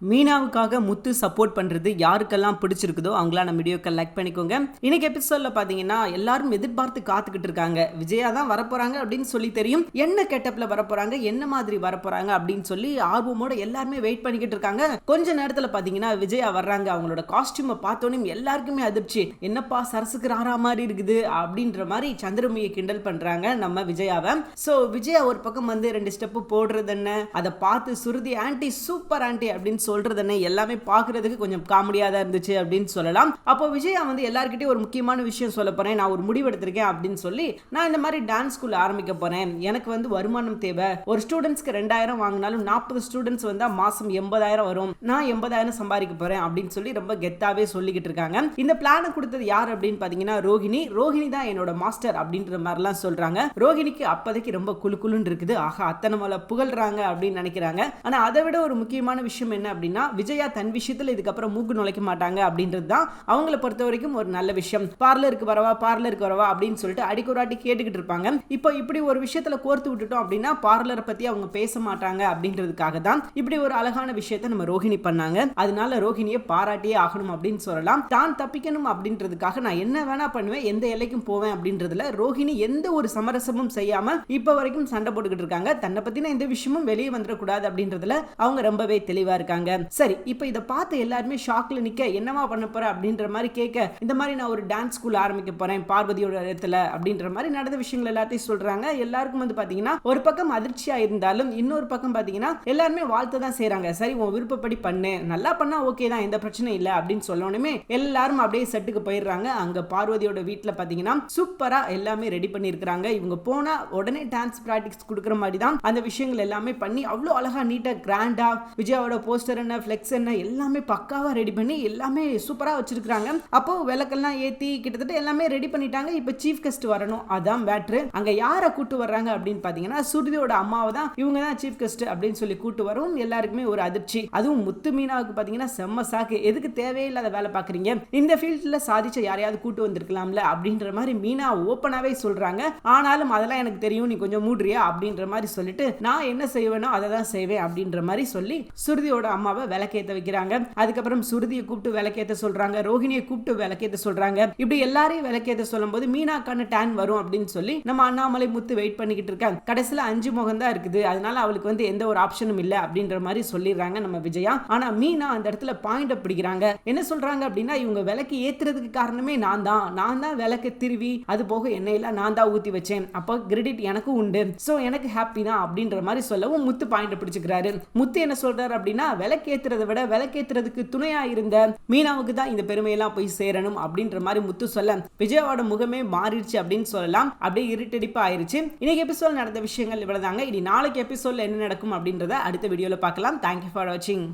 மீனாவுக்காக முத்து support பண்ணுறது யாருக்கெல்லாம் பிடிச்சிருக்குதோ அவங்களாம் நம்ம வீடியோக்கு லைக் பண்ணிக்கோங்க. இன்னைக்கு எபிசோடில் பார்த்தீங்கன்னா எல்லாரும் எதிர்பார்த்து காத்துக்கிட்டு இருக்காங்க. விஜயா தான் வரப்போகிறாங்க அப்படின்னு சொல்லி தெரியும். என்ன கெட்டப்பில் வரப்போகிறாங்க என்ன மாதிரி வரப்போகிறாங்க அப்படின்னு சொல்லி ஆர்வமோட எல்லாருமே வெயிட் பண்ணிக்கிட்டு இருக்காங்க. கொஞ்ச நேரத்தில் பார்த்தீங்கன்னா விஜயா வர்றாங்க. அவங்களோட காஸ்டியூமை பார்த்தோன்னே எல்லாருக்குமே அதிர்ச்சி. என்னப்பா சரசுக்கு ராரா மாதிரி இருக்குது அப்படின்ற மாதிரி சந்திரமுகியை கிண்டல் பண்ணுறாங்க நம்ம விஜயாவை. ஸோ விஜயா ஒரு பக்கம் வந்து ரெண்டு ஸ்டெப்பு போடுறது என்ன அதை பார்த்து சுருதி ஆன்டி சூப்பர் ஆன்டி அப்படின்னு சொல்றது என்ன எல்லாமே பாக்குறதுக்கு கொஞ்சம் காமெடியாக தான் இருந்துச்சு அப்படின்னு சொல்லலாம். அப்போ விஜயா வந்து எல்லாருக்கிட்டையும் ஒரு முக்கியமான விஷயம் சொல்ல போறேன். நான் ஒரு முடிவு எடுத்திருக்கேன் அப்படின்னு சொல்லி நான் இந்த மாதிரி டான்ஸ் ஸ்கூல் ஆரம்பிக்க போறேன். எனக்கு வந்து வருமானம் தேவை. ஒரு ஸ்டூடெண்ட்ஸ்க்கு ரெண்டாயிரம் வாங்கினாலும் நாற்பது ஸ்டூடெண்ட்ஸ் வந்தா மாசம் எண்பதாயிரம் வரும். நான் எண்பதாயிரம் சம்பாதிக்க போறேன் அப்படின்னு சொல்லி ரொம்ப கெத்தாவே சொல்லிக்கிட்டு இருக்காங்க. இந்த பிளானை கொடுத்தது யார் அப்படின்னு பாத்தீங்கன்னா ரோஹிணி ரோஹிணி தான் என்னோட மாஸ்டர் அப்படின்ற மாதிரிலாம் சொல்றாங்க. ரோஹிணிக்கு அப்போதைக்கு ரொம்ப குழு குழுன்னு இருக்குது. ஆகா அத்தனை மலை புகழ்றாங்க அப்படின்னு நினைக்கிறாங்க. ஆனா அதை விட ஒரு முக்கியமான விஷயம் என்ன அப்படின்னா விஜயா தன் விஷயத்துல இதுக்கப்புறம் மூக்கு நுழைக்க மாட்டாங்க அப்படின்றது தான் அவங்கள பொறுத்த வரைக்கும் ஒரு நல்ல விஷயம். பார்லருக்கு வரவா பார்லருக்கு வரவா அப்படின்னு சொல்லிட்டு அடிக்க ஒரு வாட்டி கேட்டுக்கிட்டு இருப்பாங்க. இப்போ இப்படி ஒரு விஷயத்துல கோர்த்து விட்டுட்டோம் அப்படின்னா பார்லரை பத்தி அவங்க பேச மாட்டாங்க அப்படின்றதுக்காக தான் இப்படி ஒரு அழகான விஷயத்தை நம்ம ரோஹிணி பண்ணாங்க. அதனால ரோஹிணியை பாராட்டியே ஆகணும் அப்படின்னு சொல்லலாம். தான் தப்பிக்கணும் அப்படின்றதுக்காக நான் என்ன வேணா பண்ணுவேன் எந்த எல்லைக்கும் போவேன் அப்படின்றதுல ரோஹிணி எந்த ஒரு சமரசமும் செய்யாம இப்ப வரைக்கும் சண்டை போட்டுக்கிட்டு இருக்காங்க. தன்னை பத்தின எந்த விஷயமும் வெளியே வந்துடக்கூடாது அப்படின்றதுல அவங்க ரொம்பவே தெளிவா இருக்காங்க. சரி இப்போ இதை பார்த்து எல்லாருமே ஷாக்ல நிக்க என்னவா பண்ண போற அப்படின்ற மாதிரி கேட்க இந்த மாதிரி நான் ஒரு டான்ஸ் ஸ்கூல் ஆரம்பிக்க போறேன் பார்வதியோட இடத்துல அப்படின்ற மாதிரி நடந்த விஷயங்கள் எல்லாத்தையும் சொல்றாங்க. எல்லாருக்கும் வந்து பாத்தீங்கன்னா ஒரு பக்கம் அதிர்ச்சியா இருந்தாலும் இன்னொரு பக்கம் பாத்தீங்கன்னா எல்லாருமே வாழ்த்து தான் செய்றாங்க. சரி உன் விருப்பப்படி பண்ணு. நல்லா பண்ணா ஓகே தான் எந்த பிரச்சனையும் இல்லை அப்படின்னு சொல்லணுமே எல்லாரும் அப்படியே செட்டுக்கு போயிடுறாங்க. அங்க பார்வதியோட வீட்டுல பாத்தீங்கன்னா சூப்பரா எல்லாமே ரெடி பண்ணியிருக்கிறாங்க. இவங்க போனா உடனே டான்ஸ் ப்ராக்டிக்ஸ் கொடுக்குற மாதிரி தான் அந்த விஷயங்கள் எல்லாமே பண்ணி அவ்வளோ அழகா நீட்டா கிராண்டா விஜயாவோட போஸ்டர் என்ன ஃப்ளெக்ஸ் என்ன எல்லாமே பக்காவாக ரெடி பண்ணி எல்லாமே சூப்பராக வச்சிருக்காங்க அப்போ விளக்கெல்லாம் ஏற்றி கிட்டத்தட்ட எல்லாமே ரெடி பண்ணிட்டாங்க. இப்போ சீஃப் கெஸ்ட் வரணும். அதான் பேட்ரு அங்கே யாரை கூட்டு வர்றாங்க அப்படின்னு பார்த்தீங்கன்னா சுருதியோட அம்மாவை தான் இவங்க தான் சீஃப் கெஸ்ட் அப்படின்னு சொல்லி கூட்டு வரும். எல்லாருக்குமே ஒரு அதிர்ச்சி. அதுவும் முத்து மீனாவுக்கு பார்த்தீங்கன்னா செம்ம சாக்கு. எதுக்கு தேவையில்லாத வேலை பார்க்குறீங்க இந்த ஃபீல்டில் சாதிச்ச யாரையாவது கூட்டு வந்திருக்கலாம்ல? அப்படின்ற மாதிரி மீனா ஓப்பனாகவே சொல்கிறாங்க ஆனாலும் அதெல்லாம் எனக்கு தெரியும். நீ கொஞ்சம் மூடுறியா? அப்படின்ற மாதிரி சொல்லிட்டு நான் என்ன செய்வேனோ அதை தான் செய்வேன் அப்படின்ற மாதிரி சொல்லி சுருதியோட அம்மா அம்மாவை விளக்கேத்த வைக்கிறாங்க. அதுக்கப்புறம் சுருதியை கூப்பிட்டு விளக்கேத்த சொல்றாங்க. ரோஹிணியை கூப்பிட்டு விளக்கேத்த சொல்றாங்க. இப்படி எல்லாரையும் விளக்கேத்த சொல்லும்போது மீனாக்கான டேன் வரும் அப்படின்னு சொல்லி நம்ம அண்ணாமலை முத்து வெயிட் பண்ணிக்கிட்டு இருக்காங்க. கடைசியில் அஞ்சு முகம் தான் இருக்குது. அதனால அவளுக்கு வந்து எந்த ஒரு ஆப்ஷனும் இல்லை அப்படின்ற மாதிரி சொல்லிடுறாங்க நம்ம விஜயா. ஆனா மீனா அந்த இடத்துல பாயிண்ட் பிடிக்கிறாங்க. என்ன சொல்றாங்க அப்படின்னா இவங்க விளக்கு ஏத்துறதுக்கு காரணமே நான் தான். நான் தான் விளக்கு திருவி அது போக எண்ணெயெல்லாம் நான் தான் ஊத்தி வச்சேன். அப்போ கிரெடிட் எனக்கும் உண்டு. ஸோ எனக்கு ஹாப்பி தான் அப்படின்ற மாதிரி சொல்லவும் முத்து பாயிண்ட் பிடிச்சிக்கிறாரு. முத்து என்ன சொல்றாரு அப்படின்னா விளக்கேத்துறதை விட விளக்கேத்துறதுக்கு துணையா இருந்த மீனாவுக்கு தான் இந்த பெருமையெல்லாம் போய் சேரணும் அப்படின்ற மாதிரி முத்து சொல்ல விஜயாவோட முகமே மாறிடுச்சு அப்படின்னு சொல்லலாம். அப்படியே இருட்டடிப்பு ஆயிருச்சு. இன்னைக்கு எபிசோட் நடந்த விஷயங்கள் இவ்வளவுதாங்க. இனி நாளைக்கு எபிசோட்ல என்ன நடக்கும் அப்படின்றத அடுத்த வீடியோல பார்க்கலாம். தேங்க்யூ ஃபார் வாட்சிங்